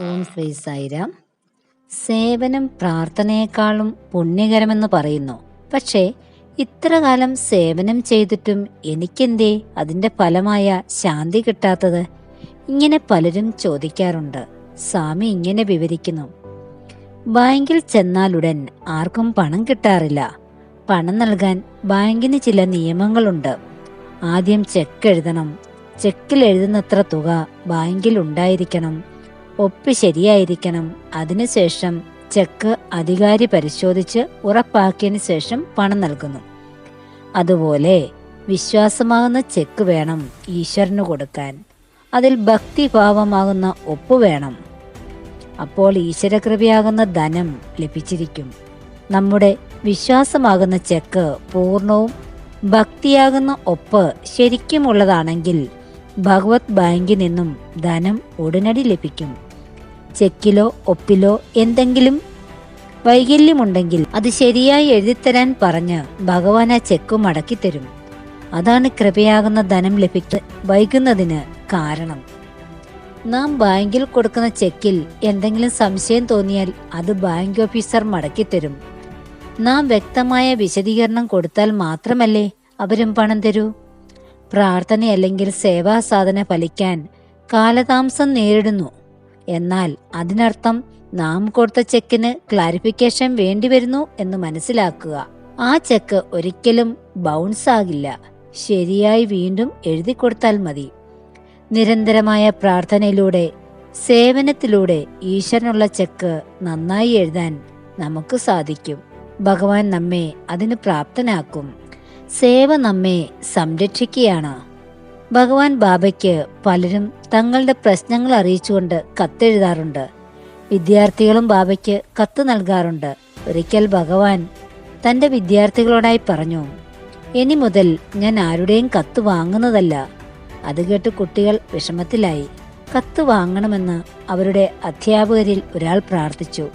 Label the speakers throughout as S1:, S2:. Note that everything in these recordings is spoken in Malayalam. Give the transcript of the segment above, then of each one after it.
S1: ഓം ശ്രീ സൈരാം സേവനം പ്രാർത്ഥനയെക്കാളും പുണ്യകരമെന്ന് പറയുന്നു. പക്ഷേ ഇത്ര കാലം സേവനം ചെയ്തിട്ടും എനിക്കെന്തേ അതിന്റെ ഫലമായ ശാന്തി കിട്ടാത്തത്? ഇങ്ങനെ പലരും ചോദിക്കാറുണ്ട്. സ്വാമി ഇങ്ങനെ വിവരിക്കുന്നു. ബാങ്കിൽ ചെന്നാലുടൻ ആർക്കും പണം കിട്ടാറില്ല. പണം നൽകാൻ ബാങ്കിന് ചില നിയമങ്ങളുണ്ട്. ആദ്യം ചെക്ക് എഴുതണം. ചെക്കിൽ എഴുതുന്നത്ര തുക ബാങ്കിൽ ഉണ്ടായിരിക്കണം. ഒപ്പ് ശരിയായിരിക്കണം അതിനുശേഷം ചെക്ക് അധികാരി പരിശോധിച്ച് ഉറപ്പാക്കിയതിനു ശേഷം പണം നൽകുന്നു. അതുപോലെ വിശ്വാസമാകുന്ന ചെക്ക് വേണം ഈശ്വരന് കൊടുക്കാൻ. അതിൽ ഭക്തിഭാവമാകുന്ന ഒപ്പ് വേണം. അപ്പോൾ ഈശ്വരകൃപയാകുന്ന ധനം ലഭിച്ചിരിക്കും. നമ്മുടെ വിശ്വാസമാകുന്ന ചെക്ക് പൂർണവും ഭക്തിയാകുന്ന ഒപ്പ് ശരിക്കുമുള്ളതാണെങ്കിൽ ഭഗവത് ബാങ്കിൽ നിന്നും ധനം ഉടനടി ലഭിക്കും. ചെക്കിലോ ഒപ്പിലോ എന്തെങ്കിലും വൈകല്യമുണ്ടെങ്കിൽ അത് ശരിയായി എഴുതിത്തരാൻ പറഞ്ഞ് ഭഗവാൻ ആ ചെക്ക് മടക്കിത്തരും. അതാണ് കൃപയാകുന്ന ധനം ലഭിക്ക വൈകുന്നതിന് കാരണം. നാം ബാങ്കിൽ കൊടുക്കുന്ന ചെക്കിൽ എന്തെങ്കിലും സംശയം തോന്നിയാൽ അത് ബാങ്ക് ഓഫീസർ മടക്കിത്തരും. നാം വ്യക്തമായ വിശദീകരണം കൊടുത്താൽ മാത്രമല്ലേ അവരും പണം തരൂ? പ്രാർത്ഥന അല്ലെങ്കിൽ സേവാ സാധന ഫലിക്കാൻ കാലതാമസം നേരിടുന്നു. എന്നാൽ അതിനർത്ഥം നാം കൊടുത്ത ചെക്കിന് ക്ലാരിഫിക്കേഷൻ വേണ്ടിവരുന്നു എന്ന് മനസ്സിലാക്കുക. ആ ചെക്ക് ഒരിക്കലും ബൗൺസ് ആകില്ല. ശരിയായി വീണ്ടും എഴുതി കൊടുത്താൽ മതി. നിരന്തരമായ പ്രാർത്ഥനയിലൂടെ സേവനത്തിലൂടെ ഈശ്വരനുള്ള ചെക്ക് നന്നായി എഴുതാൻ നമുക്ക് സാധിക്കും. ഭഗവാൻ നമ്മെ അതിന് പ്രാപ്തനാക്കും. സേവ നമ്മെ സംരക്ഷിക്കുകയാണ്. ഭഗവാൻ ബാബയ്ക്ക് പലരും തങ്ങളുടെ പ്രശ്നങ്ങൾ അറിയിച്ചുകൊണ്ട് കത്തെഴുതാറുണ്ട്. വിദ്യാർത്ഥികളും ബാബയ്ക്ക് കത്ത് നൽകാറുണ്ട്. ഒരിക്കൽ ഭഗവാൻ തന്റെ വിദ്യാർത്ഥികളോടായി പറഞ്ഞു ഇനി മുതൽ ഞാൻ ആരുടെയും കത്ത് വാങ്ങുന്നതല്ല. അത് കേട്ട് കുട്ടികൾ വിഷമത്തിലായി. കത്ത് വാങ്ങണമെന്ന് അവരുടെ അധ്യാപകരിൽ ഒരാൾ പ്രാർത്ഥിച്ചു.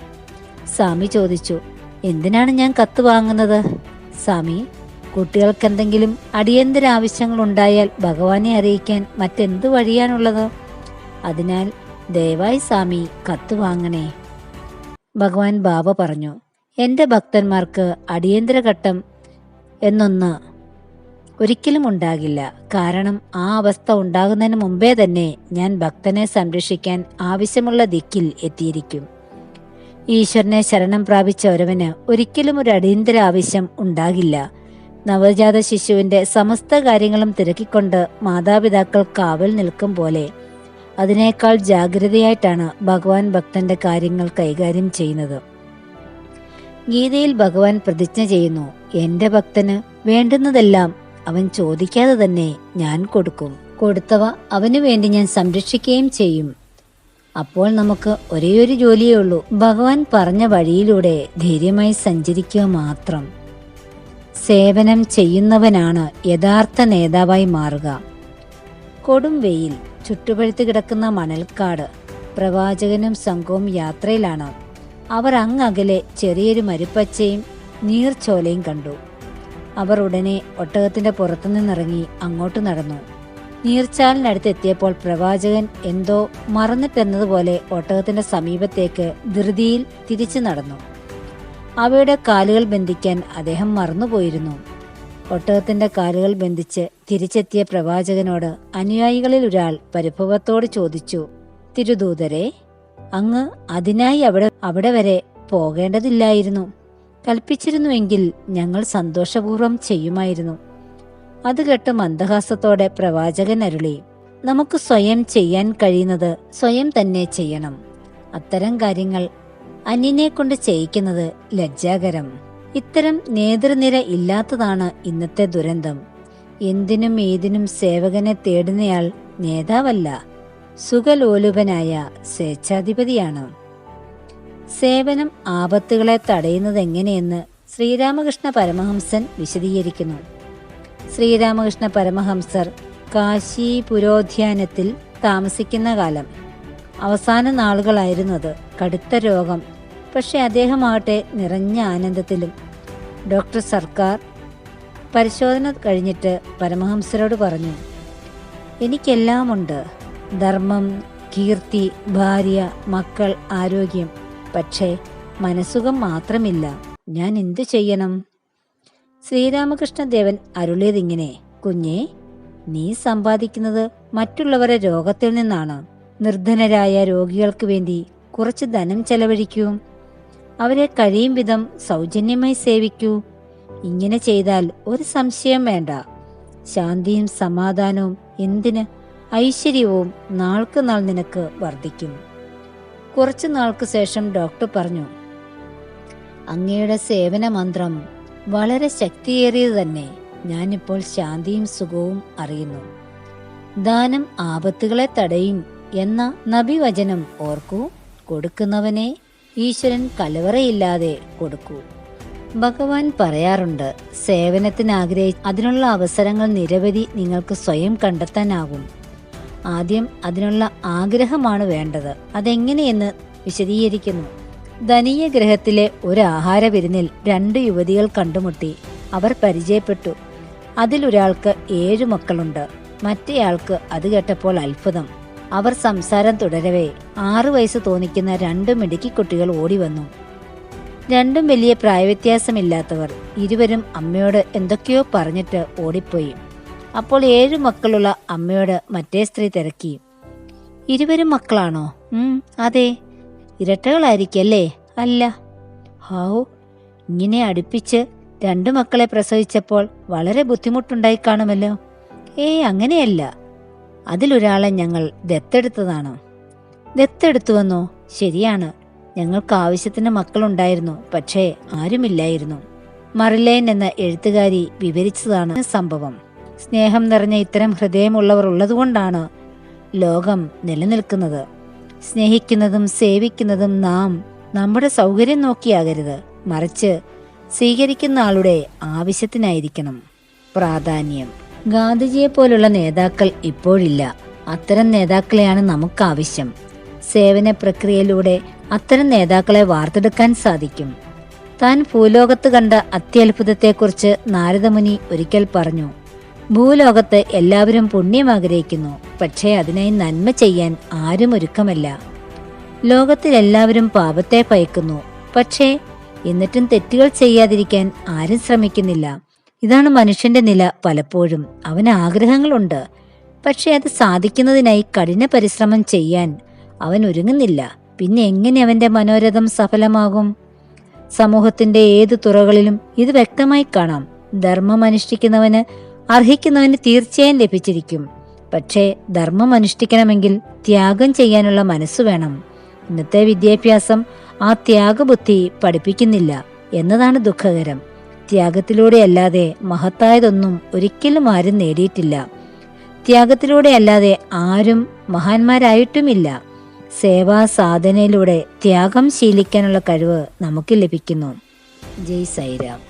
S1: സ്വാമി ചോദിച്ചു എന്തിനാണ് ഞാൻ കത്ത് വാങ്ങുന്നത്? സ്വാമി കുട്ടികൾക്ക് എന്തെങ്കിലും അടിയന്തര ആവശ്യങ്ങൾ ഉണ്ടായാൽ ഭഗവാനെ അറിയിക്കാൻ മറ്റെന്ത് വഴിയാണുള്ളത്? അതിനാൽ ദയവായി സ്വാമി കത്ത് വാങ്ങണേ. ഭഗവാൻ ബാബ പറഞ്ഞു എന്റെ ഭക്തന്മാർക്ക് അടിയന്തര ഘട്ടം എന്നൊന്ന് ഒരിക്കലും ഉണ്ടാകില്ല. കാരണം ആ അവസ്ഥ ഉണ്ടാകുന്നതിന് മുമ്പേ തന്നെ ഞാൻ ഭക്തനെ സംരക്ഷിക്കാൻ ആവശ്യമുള്ള ദിക്കിൽ എത്തിയിരിക്കും. ഈശ്വരനെ ശരണം പ്രാപിച്ച ഒരുവന് ഒരിക്കലും ഒരു അടിയന്തര ആവശ്യം ഉണ്ടാകില്ല. നവജാത ശിശുവിന്റെ സമസ്ത കാര്യങ്ങളും തിരക്കിക്കൊണ്ട് മാതാപിതാക്കൾ കാവൽ നിൽക്കും പോലെ. അതിനേക്കാൾ ജാഗ്രതയായിട്ടാണ് ഭഗവാൻ ഭക്തന്റെ കാര്യങ്ങൾ കൈകാര്യം ചെയ്യുന്നത്. ഗീതയിൽ ഭഗവാൻ പ്രതിജ്ഞ ചെയ്യുന്നു എന്റെ ഭക്തന് വേണ്ടുന്നതെല്ലാം അവൻ ചോദിക്കാതെ തന്നെ ഞാൻ കൊടുക്കും. കൊടുത്തവ അവനു വേണ്ടി ഞാൻ സംരക്ഷിക്കുകയും ചെയ്യും. അപ്പോൾ നമുക്ക് ഒരേയൊരു ജോലിയേ ഉള്ളൂ. ഭഗവാൻ പറഞ്ഞ വഴിയിലൂടെ ധൈര്യമായി സഞ്ചരിക്കുക മാത്രം. സേവനം ചെയ്യുന്നവനാണ് യഥാർത്ഥ നേതാവായി മാറുക. കൊടും വെയിൽ ചുട്ടുപഴുത്ത് കിടക്കുന്ന മണൽക്കാട് പ്രവാചകനും സംഘവും യാത്രയിലാണ്. അവർ അങ്ങകലെ ചെറിയൊരു മരുപ്പച്ചയും നീർച്ചോലയും കണ്ടു. അവർ ഉടനെ ഒട്ടകത്തിന്റെ പുറത്തുനിന്നിറങ്ങി അങ്ങോട്ട് നടന്നു. നീർച്ചാലിനടുത്ത് എത്തിയപ്പോൾ പ്രവാചകൻ എന്തോ മറന്നിട്ടെന്നതുപോലെ ഒട്ടകത്തിന്റെ സമീപത്തേക്ക് ധൃതിയിൽ തിരിച്ചു നടന്നു. അവയുടെ കാലുകൾ ബന്ധിക്കാൻ അദ്ദേഹം മറന്നുപോയിരുന്നു. ഒട്ടകത്തിന്റെ കാലുകൾ ബന്ധിച്ച് തിരിച്ചെത്തിയ പ്രവാചകനോട് അനുയായികളിൽ ഒരാൾ പരിഭവത്തോട് ചോദിച്ചു തിരുദൂതരെ അങ്ങ് അതിനായി അവിടെ അവിടെ വരെ പോകേണ്ടതില്ലായിരുന്നു. കൽപ്പിച്ചിരുന്നുവെങ്കിൽ ഞങ്ങൾ സന്തോഷപൂർവം ചെയ്യുമായിരുന്നു. അത് കേട്ട് മന്ദഹാസത്തോടെ പ്രവാചകൻ അരുളി നമുക്ക് സ്വയം ചെയ്യാൻ കഴിയുന്നത് സ്വയം തന്നെ ചെയ്യണം. അത്തരം കാര്യങ്ങൾ അന്യനെ കൊണ്ട് ചെയ്യിക്കുന്നത് ലജ്ജാകരം. ഇത്തരം നേതൃനിര ഇല്ലാത്തതാണ് ഇന്നത്തെ ദുരന്തം. എന്തിനും ഏതിനും സേവകനെ തേടുന്നയാൾ നേതാവല്ല സുഖലോലുപനായ സ്വേച്ഛാധിപതിയാണ്. സേവനം ആപത്തുകളെ തടയുന്നത് എങ്ങനെയെന്ന് ശ്രീരാമകൃഷ്ണ പരമഹംസൻ വിശദീകരിക്കുന്നു. ശ്രീരാമകൃഷ്ണ പരമഹംസർ കാശി പുരോധ്യാനത്തിൽ താമസിക്കുന്ന കാലം. അവസാന നാളുകളായിരുന്നത് കടുത്ത രോഗം പക്ഷെ അദ്ദേഹമാകട്ടെ നിറഞ്ഞ ആനന്ദത്തിലും. ഡോക്ടർ സർക്കാർ പരിശോധന കഴിഞ്ഞിട്ട് പരമഹംസരോട് പറഞ്ഞു എനിക്കെല്ലാമുണ്ട്. ധർമ്മം കീർത്തി ഭാര്യ മക്കൾ ആരോഗ്യം. പക്ഷേ മനസ്സുഖം മാത്രമില്ല. ഞാൻ എന്തു ചെയ്യണം? ശ്രീരാമകൃഷ്ണദേവൻ അരുളിയതിങ്ങനെ കുഞ്ഞെ നീ സമ്പാദിക്കുന്നത് മറ്റുള്ളവരെ രോഗത്തിൽ നിന്നാണ്. നിർധനരായ രോഗികൾക്ക് വേണ്ടി കുറച്ച് ധനം ചെലവഴിക്കൂ. അവരെ കഴിയും വിധം സൗജന്യമായി സേവിക്കൂ. ഇങ്ങനെ ചെയ്താൽ ഒരു സംശയം വേണ്ട. ശാന്തിയും സമാധാനവും എന്തിന് ഐശ്വര്യവും നാൾക്ക് നാൾ നിനക്ക് വർദ്ധിക്കും. കുറച്ചു നാൾക്ക് ശേഷം ഡോക്ടർ പറഞ്ഞു അങ്ങയുടെ സേവന മന്ത്രം വളരെ ശക്തിയേറിയത് തന്നെ. ഞാനിപ്പോൾ ശാന്തിയും സുഖവും അറിയുന്നു. ദാനം ആപത്തുകളെ തടയും എന്ന നബിവചനം ഓർക്കൂ. കൊടുക്കുന്നവനെ ഈശ്വരൻ കലവറയില്ലാതെ കൊടുക്കൂ. ഭഗവാൻ പറയാറുണ്ട് സേവനത്തിന് ആഗ്രഹി അതിനുള്ള അവസരങ്ങൾ നിരവധി നിങ്ങൾക്ക് സ്വയം കണ്ടെത്താനാകും. ആദ്യം അതിനുള്ള ആഗ്രഹമാണ് വേണ്ടത്. അതെങ്ങനെയെന്ന് വിശദീകരിക്കുന്നു. ധനീയ ഗ്രഹത്തിലെ ഒരു ആഹാര വിരുന്നിൽ രണ്ട് യുവതികൾ കണ്ടുമുട്ടി. അവർ പരിചയപ്പെട്ടു. അതിലൊരാൾക്ക് ഏഴു മക്കളുണ്ട്. മറ്റേയാൾക്ക് അത് കേട്ടപ്പോൾ അത്ഭുതം. അവർ സംസാരം തുടരവേ. ആറു വയസ്സ് തോന്നിക്കുന്ന രണ്ട് മിടുക്കിക്കുട്ടികൾ ഓടി വന്നു രണ്ടും വലിയ പ്രായവ്യത്യാസമില്ലാത്തവർ ഇരുവരും അമ്മയോട് എന്തൊക്കെയോ പറഞ്ഞിട്ട് ഓടിപ്പോയി. അപ്പോൾ ഏഴു മക്കളുള്ള അമ്മയോട് മറ്റേ സ്ത്രീ തിരക്കി. ഇരുവരും മക്കളാണോ? അതെ. ഇരട്ടകളായിരിക്കല്ലേ? അല്ല. ഹാവു. ഇങ്ങനെ അടുപ്പിച്ച് രണ്ടു മക്കളെ പ്രസവിച്ചപ്പോൾ വളരെ ബുദ്ധിമുട്ടുണ്ടായി കാണുമല്ലോ. ഏയ് അങ്ങനെയല്ല. അതിലൊരാളെ ഞങ്ങൾ ദത്തെടുത്തതാണ്. ദത്തെടുത്തുവെന്നോ ശരിയാണ്. ഞങ്ങൾക്ക് ആവശ്യത്തിന് മക്കളുണ്ടായിരുന്നു. പക്ഷേ ആരുമില്ലായിരുന്നു. മറിലൈൻ എന്ന എഴുത്തുകാരി വിവരിച്ചതാണ് സംഭവം. സ്നേഹം നിറഞ്ഞ ഇത്തരം ഹൃദയമുള്ളവർ ഉള്ളതുകൊണ്ടാണ് ലോകം നിലനിൽക്കുന്നത്. സ്നേഹിക്കുന്നതും സേവിക്കുന്നതും നാം നമ്മുടെ സൗകര്യം നോക്കിയാകരുത്. മറിച്ച് സ്വീകരിക്കുന്ന ആളുടെ ആവശ്യത്തിനായിരിക്കണം. പ്രാധാന്യം. ഗാന്ധിജിയെ പോലുള്ള നേതാക്കൾ ഇപ്പോഴില്ല. അത്തരം നേതാക്കളെയാണ് നമുക്ക് ആവശ്യം സേവന പ്രക്രിയയിലൂടെ അത്തരം നേതാക്കളെ വാർത്തെടുക്കാൻ സാധിക്കും. താൻ ഭൂലോകത്ത് കണ്ട അത്യത്ഭുതത്തെക്കുറിച്ച് നാരദമുനി ഒരിക്കൽ പറഞ്ഞു. ഭൂലോകത്ത് എല്ലാവരും പുണ്യം ആഗ്രഹിക്കുന്നു പക്ഷേ അതിനായി നന്മ ചെയ്യാൻ ആരും ഒരുക്കമല്ല. ലോകത്തിൽ എല്ലാവരും പാപത്തെ ഭയക്കുന്നു. പക്ഷേ എന്നിട്ടും തെറ്റുകൾ ചെയ്യാതിരിക്കാൻ ആരും ശ്രമിക്കുന്നില്ല. ഇതാണ് മനുഷ്യന്റെ നില പലപ്പോഴും. അവന് ആഗ്രഹങ്ങളുണ്ട്. പക്ഷെ അത് സാധിക്കുന്നതിനായി കഠിന പരിശ്രമം ചെയ്യാൻ അവൻ ഒരുങ്ങുന്നില്ല. പിന്നെ എങ്ങനെ അവന്റെ മനോരഥം സഫലമാകും? സമൂഹത്തിന്റെ ഏത് തുറകളിലും ഇത് വ്യക്തമായി കാണാം. ധർമ്മം അനുഷ്ഠിക്കുന്നവന് അർഹിക്കുന്നവന് തീർച്ചയായും ലഭിച്ചിരിക്കും. പക്ഷേ ധർമ്മം അനുഷ്ഠിക്കണമെങ്കിൽ ത്യാഗം ചെയ്യാനുള്ള മനസ്സ് വേണം. ഇന്നത്തെ വിദ്യാഭ്യാസം ആ ത്യാഗബുദ്ധി പഠിപ്പിക്കുന്നില്ല എന്നതാണ് ദുഃഖകരം. ത്യാഗത്തിലൂടെ അല്ലാതെ മഹത്തായതൊന്നും ഒരിക്കലും ആരും നേടിയിട്ടില്ല. ത്യാഗത്തിലൂടെ അല്ലാതെ ആരും മഹാന്മാരായിട്ടുമില്ല. സേവാ സാധനയിലൂടെ ത്യാഗം ശീലിക്കാനുള്ള കഴിവ് നമുക്ക് ലഭിക്കുന്നു. ജയ് സൈറാം